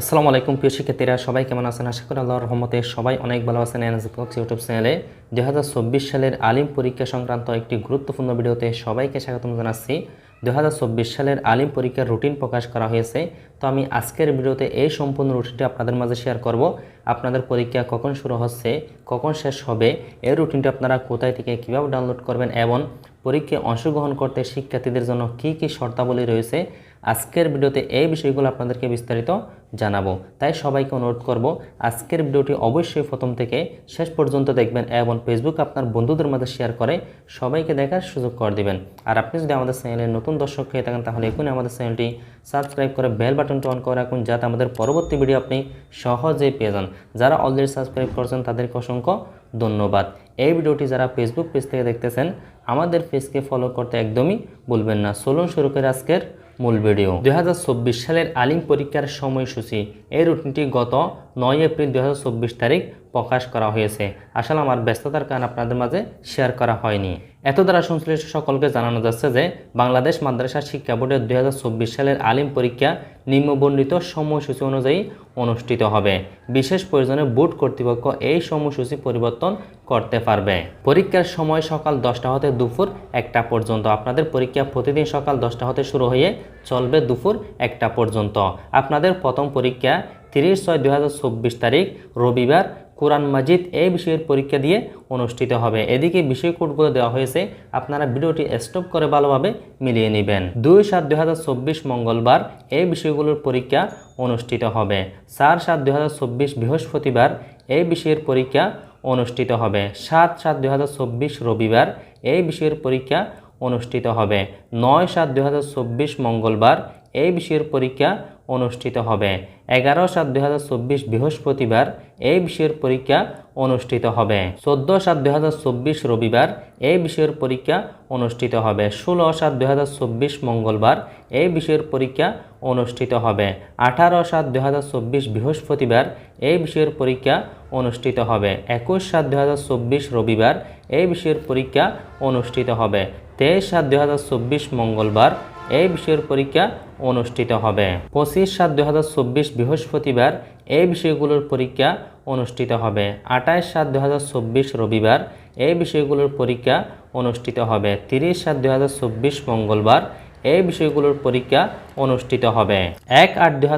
আসসালামু আলাইকুম, প্রিয় শিক্ষার্থীরা। সবাই কেমন আছেন? আশা করি আল্লাহর রহমতে সবাই অনেক ভালো আছেন। এনএসি কোচ ইউটিউব চ্যানেলে দুই হাজার চব্বিশ সালের আলিম পরীক্ষা সংক্রান্ত একটি গুরুত্বপূর্ণ ভিডিওতে সবাইকে স্বাগতম জানাচ্ছি। দুই হাজার চব্বিশ সালের আলিম পরীক্ষার রুটিন প্রকাশ করা হয়েছে। তো আমি আজকের ভিডিওতে এই সম্পূর্ণ রুটিনটি আপনাদের মাঝে শেয়ার করব। আপনাদের পরীক্ষা কখন শুরু হচ্ছে, কখন শেষ হবে, এই রুটিনটি আপনারা কোথায় থেকে কীভাবে ডাউনলোড করবেন এবং পরীক্ষায় অংশগ্রহণ করতে শিক্ষার্থীদের জন্য কী কী শর্তাবলী রয়েছে আজকের ভিডিওতে এই বিষয়গুলো আপনাদেরকে বিস্তারিত জানাব। তাই সবাইকে অনুরোধ করব, আজকের ভিডিওটি অবশ্যই প্রথম থেকে শেষ পর্যন্ত দেখবেন এবং ফেসবুক আপনার বন্ধুদের মাঝে শেয়ার করে সবাইকে দেখার সুযোগ করে দিবেন। আর আপনি যদি আমাদের চ্যানেলে নতুন দর্শক হয়ে থাকেন, তাহলে এখনই আমাদের চ্যানেলটি সাবস্ক্রাইব করে বেল বাটনটি অন করে রাখুন, যাতে আমাদের পরবর্তী ভিডিও আপনি সহজেই পেয়ে যান। যারা অলরেডি সাবস্ক্রাইব করছেন, তাদেরকে অসংখ্য ধন্যবাদ। এই ভিডিওটি যারা ফেসবুক পেজ থেকে দেখতেছেন, আমাদের পেজকে ফলো করতে একদমই ভুলবেন না। চলুন শুরু করে আজকের মূল ভিডিও। দুই হাজার চব্বিশ সালের আলিম পরীক্ষার সময়সূচি। এই রুটিনটি গত নয় এপ্রিল দু হাজার চব্বিশ তারিখ প্রকাশ করা হয়েছে। আসলে আমার ব্যস্ততার কারণে আপনাদের মাঝে শেয়ার করা হয়নি। এত দ্বারা সংশ্লিষ্ট সকলকে জানানো যাচ্ছে যে, বাংলাদেশ মাদ্রাসা শিক্ষা বোর্ডের দু হাজার চব্বিশ সালের আলিম পরীক্ষা নিম্নবর্ণিত সময়সূচি অনুযায়ী অনুষ্ঠিত হবে। বিশেষ প্রয়োজনে বোর্ড কর্তৃপক্ষ এই সময়সূচি পরিবর্তন করতে পারবে। পরীক্ষার সময় সকাল দশটা হতে দুপুর একটা পর্যন্ত। আপনাদের পরীক্ষা প্রতিদিন সকাল দশটা হতে শুরু হয়ে চলবে দুপুর একটা পর্যন্ত। আপনাদের প্রথম পরীক্ষা তিরিশ ছয় দুই তারিখ রবিবার কোরআন মাজিদ এই বিষয়ের পরীক্ষা দিয়ে অনুষ্ঠিত হবে। এদিকে বিষয় কোডগুলো দেওয়া হয়েছে, আপনারা ভিডিওটি স্টপ করে ভালোভাবে মিলিয়ে নেবেন। দুই সাত দুই মঙ্গলবার এই বিষয়গুলোর পরীক্ষা অনুষ্ঠিত হবে। চার সাত দুই বৃহস্পতিবার এই বিষয়ের পরীক্ষা অনুষ্ঠিত হবে। সাত সাত দুই রবিবার এই বিষয়ের পরীক্ষা অনুষ্ঠিত হবে। নয় সাত দুই মঙ্গলবার এই বিষয়ের পরীক্ষা অনুষ্ঠিত হবে। এগারো সাত দুই বৃহস্পতিবার এই বিষয়ের পরীক্ষা অনুষ্ঠিত হবে। চোদ্দ সাত দুই রবিবার এই বিষয়ের পরীক্ষা অনুষ্ঠিত হবে। ষোলো সাত দুই মঙ্গলবার এই বিষয়ের পরীক্ষা অনুষ্ঠিত হবে। আঠারো সাত দুই বৃহস্পতিবার এই বিষয়ের পরীক্ষা অনুষ্ঠিত হবে। একুশ সাত দুই রবিবার এই বিষয়ের পরীক্ষা অনুষ্ঠিত হবে। তেইশ সাত দুই মঙ্গলবার এই বিষয়ের পরীক্ষা অনুষ্ঠিত হবে। পঁচিশ সাত দুই বৃহস্পতিবার এই বিষয়গুলোর পরীক্ষা অনুষ্ঠিত হবে। আঠাইশ সাত দুই রবিবার এই বিষয়গুলোর পরীক্ষা অনুষ্ঠিত হবে। তিরিশ সাত দুই মঙ্গলবার এই বিষয়গুলোর পরীক্ষা অনুষ্ঠিত হবে। এক আট দুই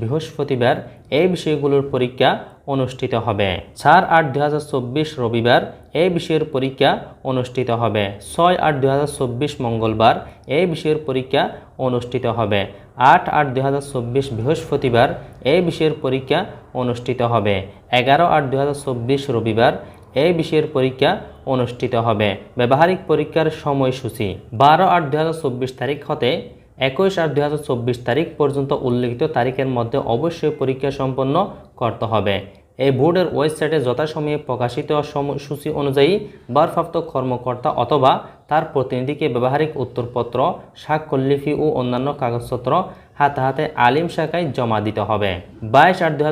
বৃহস্পতিবার এই বিষয়গুলোর পরীক্ষা অনুষ্ঠিত হবে। চার আট দুই রবিবার এই বিষয়ের পরীক্ষা অনুষ্ঠিত হবে। ছয় আট দুই মঙ্গলবার এই বিষয়ের পরীক্ষা অনুষ্ঠিত হবে। আট আট দুই বৃহস্পতিবার এই বিষয়ের পরীক্ষা অনুষ্ঠিত হবে। এগারো আট দুই রবিবার এই বিষয়ের পরীক্ষা অনুষ্ঠিত হবে। ব্যবহারিক পরীক্ষার সময়সূচি বারো আট দুই তারিখ হতে একুশ আট দুই তারিখ পর্যন্ত উল্লিখিত তারিখের মধ্যে অবশ্যই পরীক্ষা সম্পন্ন করতে হবে। এই বোর্ডের ওয়েবসাইটে যথাসময়ে প্রকাশিত সময়সূচি অনুযায়ী ভারপ্রাপ্ত কর্মকর্তা অথবা তার প্রতিনিধিকে ব্যবহারিক উত্তরপত্র স্বাক্ষরলিপি ও অন্যান্য কাগজপত্র হাতে হাতে আলিম শাখায় জমা দিতে হবে। বাইশ আট দু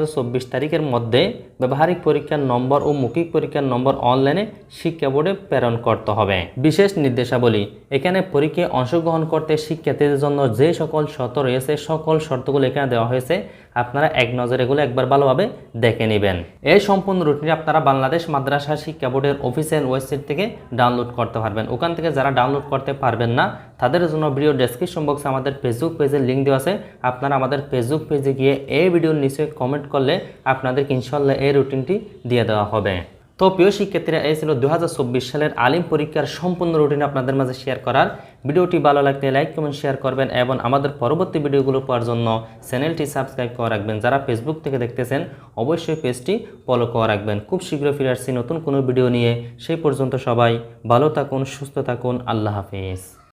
তারিখের মধ্যে ব্যবহারিক পরীক্ষার নম্বর ও মৌখিক পরীক্ষার নম্বর অনলাইনে শিক্ষা বোর্ডে প্রেরণ করতে হবে। বিশেষ নির্দেশাবলী, এখানে পরীক্ষায় অংশগ্রহণ করতে শিক্ষার্থীদের জন্য যে সকল শর্ত রয়েছে, সকল শর্তগুলো এখানে দেওয়া হয়েছে। আপনারা এক নজর এগুলো একবার ভালোভাবে দেখে নেবেন। এই সম্পূর্ণ রুটিনটি আপনারা বাংলাদেশ মাদ্রাসা শিক্ষা বোর্ডের অফিসিয়াল ওয়েবসাইট থেকে ডাউনলোড করতে পারবেন। ওখান থেকে যারা ডাউনলোড করতে পারবেন না, তাদের জন্য ভিডিও ডেসক্রিপশন বক্সে আমাদের ফেসবুক পেজের লিঙ্ক দেওয়া আছে। আপনারা আমাদের ফেসবুক পেজে গিয়ে এই ভিডিওর নিচে কমেন্ট করলে আপনাদের ইনশাল্লাহ এই রুটিনটি দিয়ে দেওয়া হবে। তো প্রিয় শিক্ষার্থীরা, এই ছিল দু হাজার চব্বিশ সালের আলিম পরীক্ষার সম্পূর্ণ রুটিন আপনাদের মাঝে শেয়ার করার। ভিডিওটি ভালো লাগলে লাইক কমেন্ট শেয়ার করবেন এবং আমাদের পরবর্তী ভিডিওগুলো পাওয়ার জন্য চ্যানেলটি সাবস্ক্রাইব করে রাখবেন। যারা ফেসবুক থেকে দেখতেছেন, অবশ্যই পেজটি ফলো করে রাখবেন। খুব শীঘ্র ফিরে আসছি নতুন কোনো ভিডিও নিয়ে। সেই পর্যন্ত সবাই ভালো থাকুন, সুস্থ থাকুন। আল্লাহ হাফিজ।